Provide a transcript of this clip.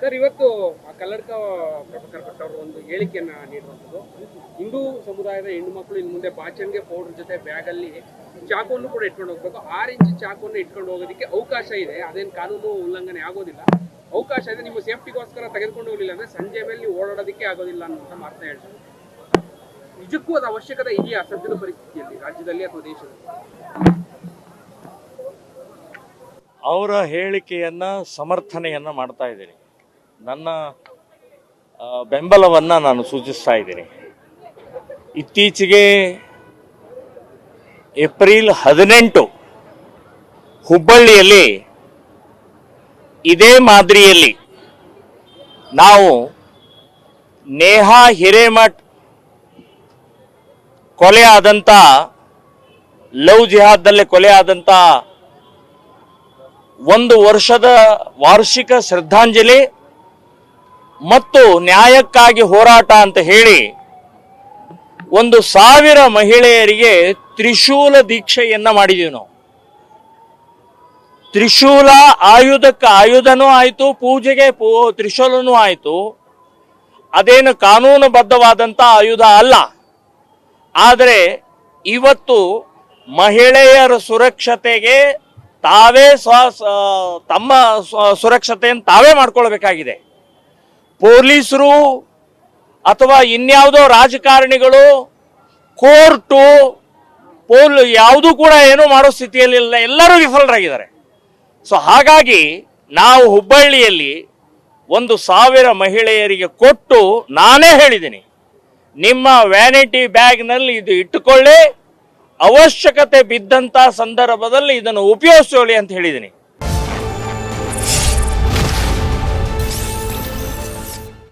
Sir, ಇವತ್ತು ಕಲ್ಲಡ್ಕ ಪ್ರಭಾಕರ್ ಭಟ್ ಅವರು ಒಂದು ಹೇಳಿಕೆಯನ್ನ ನೀಡುವಂಥದ್ದು. ಹಿಂದೂ ಸಮುದಾಯದ ಹೆಣ್ಣು ಮಕ್ಕಳು ಇನ್ನು ಮುಂದೆ ಬಾಚಣಿಗೆ ಪೌಡರ್ ಜೊತೆ ಬ್ಯಾಗಲ್ಲಿ ಚಾಕುವನ್ನು ಕೂಡ ಇಟ್ಕೊಂಡು ಹೋಗ್ಬೇಕು. ಆರು ಇಂಚ್ ಚಾಕುವನ್ನು ಇಟ್ಕೊಂಡು ಹೋಗೋದಕ್ಕೆ ಅವಕಾಶ ಇದೆ. ಅದೇನು ಕಾನೂನು ಉಲ್ಲಂಘನೆ ಆಗೋದಿಲ್ಲ. ಅವಕಾಶ ಇದೆ, ನಿಮ್ಮ ಸೇಫ್ಟಿಗೋಸ್ಕರ ತೆಗೆದುಕೊಂಡು ಹೋಗಲಿಲ್ಲ ಅಂದ್ರೆ ಸಂಜೆ ಮೇಲೆ ಓಡಾಡೋದಕ್ಕೆ ಆಗೋದಿಲ್ಲ ಅನ್ನುವಂಥ ಮಾತನ್ನ ಹೇಳ್ತಾರೆ. ನಿಜಕ್ಕೂ ಅದು ಅವಶ್ಯಕತೆ ಇದೆಯಾ ಸದ್ಯದ ಪರಿಸ್ಥಿತಿಯಲ್ಲಿ, ರಾಜ್ಯದಲ್ಲಿ ಅಥವಾ ದೇಶದಲ್ಲಿ? ಅವರ ಹೇಳಿಕೆಯನ್ನು ಸಮರ್ಥನೆಯನ್ನ ಮಾಡ್ತಾ ಇದ್ದೀನಿ. ನನ್ನ ಬೆಂಬಲವನ್ನು ನಾನು ಸೂಚಿಸ್ತಾ ಇದ್ದೀನಿ. ಇತ್ತೀಚೆಗೆ ಏಪ್ರಿಲ್ ಹದಿನೆಂಟು ಹುಬ್ಬಳ್ಳಿಯಲ್ಲಿ ಇದೇ ಮಾದರಿಯಲ್ಲಿ ನಾವು ನೇಹಾ ಹಿರೇಮಠ್ ಕೊಲೆ ಆದಂಥ ಲವ್ ಜಿಹಾದ್ನಲ್ಲೇ ಕೊಲೆ ಆದಂಥ ಒಂದು ವರ್ಷದ ವಾರ್ಷಿಕ ಶ್ರದ್ಧಾಂಜಲಿ ಮತ್ತು ನ್ಯಾಯಕ್ಕಾಗಿ ಹೋರಾಟ ಅಂತ ಹೇಳಿ ಒಂದು ಸಾವಿರ ಮಹಿಳೆಯರಿಗೆ ತ್ರಿಶೂಲ ದೀಕ್ಷೆಯನ್ನ ಮಾಡಿದೀವಿ ನಾವು. ತ್ರಿಶೂಲ ಆಯುಧಕ್ಕೆ ಆಯುಧನೂ ಆಯಿತು, ಪೂಜೆಗೆ ಪೂ, ತ್ರಿಶೂಲನೂ ಆಯಿತು. ಅದೇನು ಕಾನೂನುಬದ್ಧವಾದಂಥ ಆಯುಧ ಅಲ್ಲ. ಆದರೆ ಇವತ್ತು ಮಹಿಳೆಯರ ಸುರಕ್ಷತೆಗೆ ತಾವೇ ಸ್ವ ತಮ್ಮ ಸುರಕ್ಷತೆಯನ್ನು ತಾವೇ ಮಾಡ್ಕೊಳ್ಬೇಕಾಗಿದೆ. ಪೊಲೀಸರು ಅಥವಾ ಇನ್ಯಾವುದೋ ರಾಜಕಾರಣಿಗಳು ಕೋರ್ಟು, ಪೋಲ್, ಯಾವುದೂ ಕೂಡ ಏನೂ ಮಾಡೋ ಸ್ಥಿತಿಯಲ್ಲಿಲ್ಲ ಎಲ್ಲರೂ ವಿಫಲರಾಗಿದ್ದಾರೆ. ಸೊ ಹಾಗಾಗಿ ನಾವು ಹುಬ್ಬಳ್ಳಿಯಲ್ಲಿ ಒಂದು ಸಾವಿರ ಮಹಿಳೆಯರಿಗೆ ಕೊಟ್ಟು ನಾನೇ ಹೇಳಿದ್ದೀನಿ, ನಿಮ್ಮ ವ್ಯಾನಿಟಿ ಬ್ಯಾಗ್ನಲ್ಲಿ ಇದು ಇಟ್ಟುಕೊಳ್ಳಿ, ಅವಶ್ಯಕತೆ ಬಿದ್ದಂತ ಸಂದರ್ಭದಲ್ಲಿ ಇದನ್ನು ಉಪಯೋಗಿಸಿಕೊಳ್ಳಿ ಅಂತ ಹೇಳಿದ್ದೀನಿ.